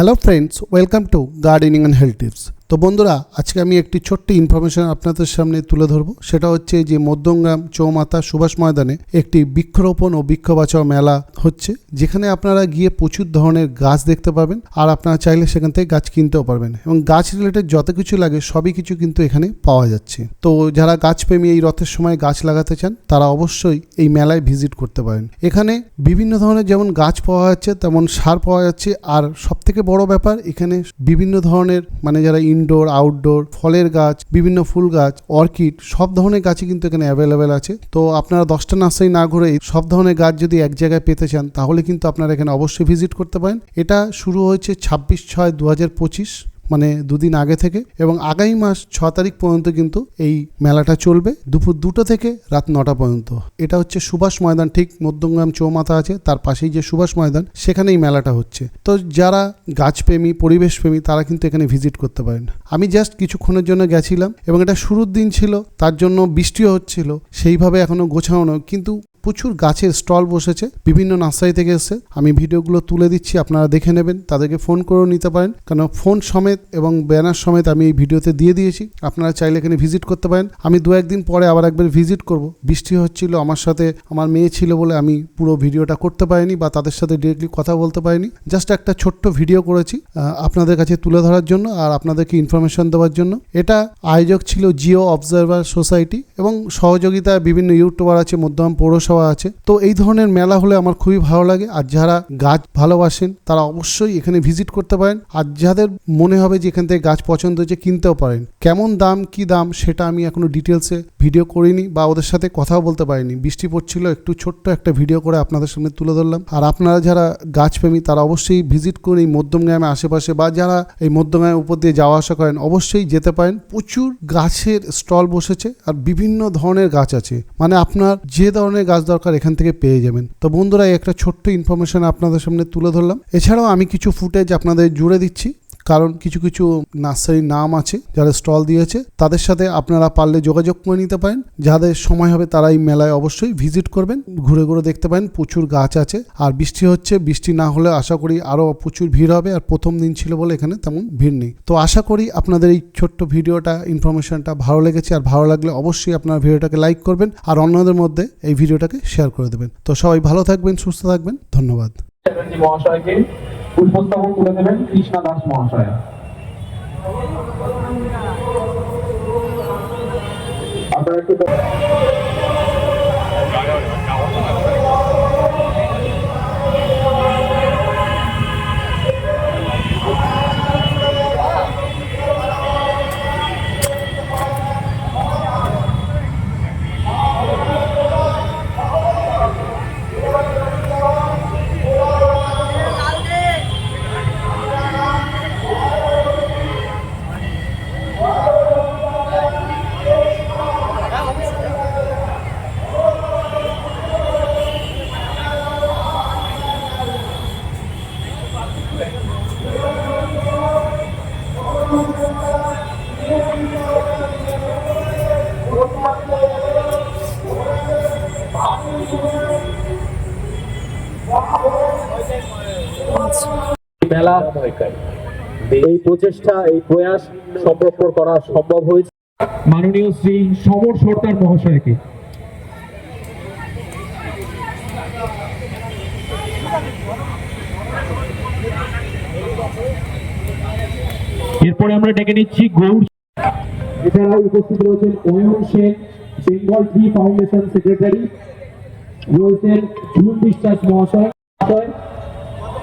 Hello friends, welcome to Gardening and Health Tips. তো বন্ধুরা, আজকে আমি একটি ছোট্ট ইনফরমেশন আপনাদের সামনে তুলে ধরবো। সেটা হচ্ছে যে মধ্যমগ্রাম চৌমাথা সুভাষ ময়দানে একটি বৃক্ষরোপণ ও বৃক্ষ বাঁচাও মেলা হচ্ছে, যেখানে আপনারা গিয়ে প্রচুর ধরনের গাছ দেখতে পাবেন আর আপনারা চাইলে সেখান থেকে গাছ কিনতেও পারবেন এবং গাছ রিলেটেড যত কিছু লাগে সবই কিছু কিন্তু এখানে পাওয়া যাচ্ছে। তো যারা গাছপ্রেমী এই রথের সময় গাছ লাগাতে চান, তারা অবশ্যই এই মেলায় ভিজিট করতে পারেন। এখানে বিভিন্ন ধরনের যেমন গাছ পাওয়া যাচ্ছে, তেমন সার পাওয়া যাচ্ছে, আর সবথেকে বড় ব্যাপার, এখানে বিভিন্ন ধরনের মানে যারা ইনডোর আউটডোর ফলের গাছ, বিভিন্ন ফুল গাছ অর্কিড সব ধরনের গাছই কিন্তু এখানে অ্যাভেলেবেল আছে। তো আপনারা দশটা নার্সারি না ঘুরে সব ধরনের গাছ যদি এক জায়গায় পেতে চান, তাহলে কিন্তু আপনারা এখানে অবশ্যই ভিজিট করতে পারেন। এটা শুরু হয়েছে ছাব্বিশ ছয় দু হাজার পঁচিশ। মানে দুদিন আগে থেকে এবং আগামী মাস ছ তারিখ পর্যন্ত কিন্তু এই মেলাটা চলবে। দুপুর দুটো থেকে রাত নটা পর্যন্ত। এটা হচ্ছে সুভাষ ময়দান, ঠিক মধ্যমগ্রাম চৌমাথা আছে, তার পাশেই যে সুভাষ ময়দান, সেখানেই মেলাটা হচ্ছে। তো যারা গাছপ্রেমী, পরিবেশপ্রেমী, তারা কিন্তু এখানে ভিজিট করতে পারেন। আমি জাস্ট কিছুক্ষণের জন্য গেছিলাম এবং এটা শুরুর দিন ছিল, তার জন্য বৃষ্টিও হচ্ছিল, সেইভাবে এখনও গোছানো কিন্তু প্রচুর গাছের স্টল বসেছে, বিভিন্ন নার্সারি থেকে এসে আমি ভিডিওগুলো তুলে দিচ্ছি, আপনারা দেখে নেবেন, তাদেরকে ফোন করেও নিতে পারেন। কারণ ফোন সমেত এবং ব্যানার সমেত আমি এই ভিডিওতে দিয়ে দিয়েছি, আপনারা চাইলে এখানে ভিজিট করতে পারেন। আমি দু একদিন পরে আবার একবার ভিজিট করব। বৃষ্টি হচ্ছিল, আমার সাথে আমার মেয়ে ছিল বলে আমি পুরো ভিডিওটা করতে পারিনি বা তাদের সাথে ডিরেক্টলি কথা বলতে পারিনি। জাস্ট একটা ছোট্ট ভিডিও করেছি আপনাদের কাছে তুলে ধরার জন্য আর আপনাদেরকে ইনফরমেশন দেওয়ার জন্য। এটা আয়োজক ছিল জিও অবজারভার সোসাইটি এবং সহযোগিতায় বিভিন্ন ইউটিউবার আছে, মধ্যম পৌরসভা আছে। তো এই ধরনের মেলা হলে আমার খুবই ভালো লাগে। আর যারা গাছ ভালোবাসেন, তারা অবশ্যই এখানে ভিজিট করতে পারেন। আর যাদের মনে হবে যে এখান থেকে গাছ পছন্দ হয়েছে, কিনতেও পারেন। কেমন দাম, কি দাম, সেটা আমি এখনও ডিটেলসে ভিডিও করিনি বা ওদের সাথে কথাও বলতে পারিনি। বৃষ্টি পড়ছিল, একটু ছোট্ট একটা ভিডিও করে আপনাদের সামনে তুলে ধরলাম। আর আপনারা যারা গাছপ্রেমী, তারা অবশ্যই ভিজিট করুন এই মধ্যমগ্রামের আশেপাশে বা যারা এই মধ্যমগ্রামের উপর দিয়ে যাওয়া আসা করেন, অবশ্যই যেতে পারেন। প্রচুর গাছের স্টল বসেছে আর বিভিন্ন ধরনের গাছ আছে। মানে আপনার যে ধরনের গাছ দরকার এখান থেকে পেয়ে যাবেন। তো বন্ধুরা একটা ছোট্ট ইনফরমেশন আপনাদের সামনে তুলে ধরলাম। এছাড়াও আমি কিছু ফুটেজ আপনাদের জুড়ে দিচ্ছি। কারণ কিছু কিছু নার্সারির নাম আছে, যারা স্টল দিয়েছে, তাদের সাথে আপনারা পারলে যোগাযোগ করে নিতে পারেন। যাদের সময় হবে তারা এই মেলায় অবশ্যই ভিজিট করবেন, ঘুরে ঘুরে দেখতে পারেন, প্রচুর গাছ আছে। আর বৃষ্টি হচ্ছে, বৃষ্টি না হলে আশা করি আরও প্রচুর ভিড় হবে, আর প্রথম দিন ছিল বলে এখানে তেমন ভিড় নেই। তো আশা করি আপনাদের এই ছোট্ট ভিডিওটা, ইনফরমেশনটা ভালো লেগেছে, আর ভালো লাগলে অবশ্যই আপনার ভিডিওটাকে লাইক করবেন, আর অন্যদের মধ্যে এই ভিডিওটাকে শেয়ার করে দেবেন। তো সবাই ভালো থাকবেন, সুস্থ থাকবেন, ধন্যবাদ। মহাশয়কে পুষ্পস্তবক তুলে দেবেন কৃষ্ণা দাস মহাশয়। আপনারা একটু মেলা এই প্রচেষ্টা এই প্রয়াস সম্পর্ক করা সম্ভব হয়েছে। মাননীয় শ্রী সমর সরকার মহাশয়কে। এরপরে আমরা ডেকে নিচ্ছি গৌর। এছাড়াও উপস্থিত রয়েছেন Ayan Sen Bengal Tree Foundation secretary রয়েছেন জুন বিশ্বাস মহাশয়।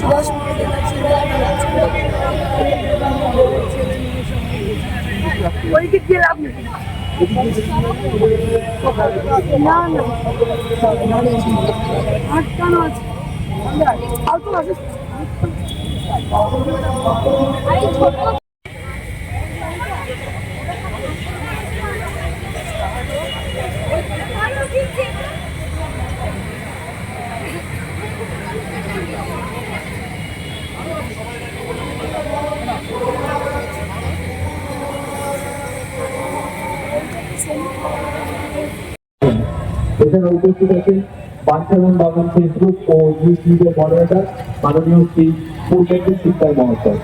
সুভাষ দিক দিয়ে লাভ না না। আটকানো আছে। অল্প আছে এখানে উপস্থিত আছেন বাঞ্ছানন বাগান ফেসবুক ও ইউটিউবের মডারেটর মাননীয় শ্রী পূর্ণেন্দু সিদ্ধার মহাশয়।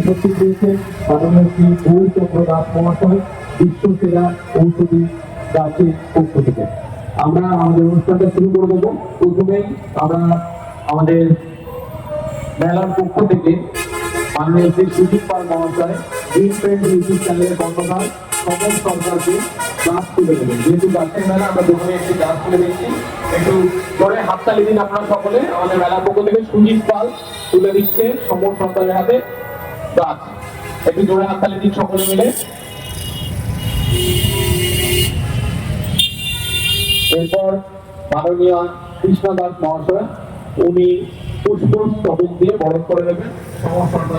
উপস্থিত রয়েছেন মাননীয় শ্রী গৌরচন্দ্র দাস মহাশয় বিশ্বসেরা ঔষধি গাছের পক্ষ থেকে আমরা আমাদের অনুষ্ঠানটা শুরু করে দেবো। প্রথমেই আমরা আমাদের মেলার পক্ষ থেকে মাননীয় শ্রী সুজিত পাল মহাশয় গ্রিন ফ্রেন্ড ইউটিউব চ্যানেলের কর্ণধার সমর সরকারকে হাততালি দিন সকলে। মিলে এরপর মাননীয় কৃষ্ণ দাস মহাশয়, উনি পুষ্প স্তবক দিয়ে বরণ করে নেবেন সমর সরকার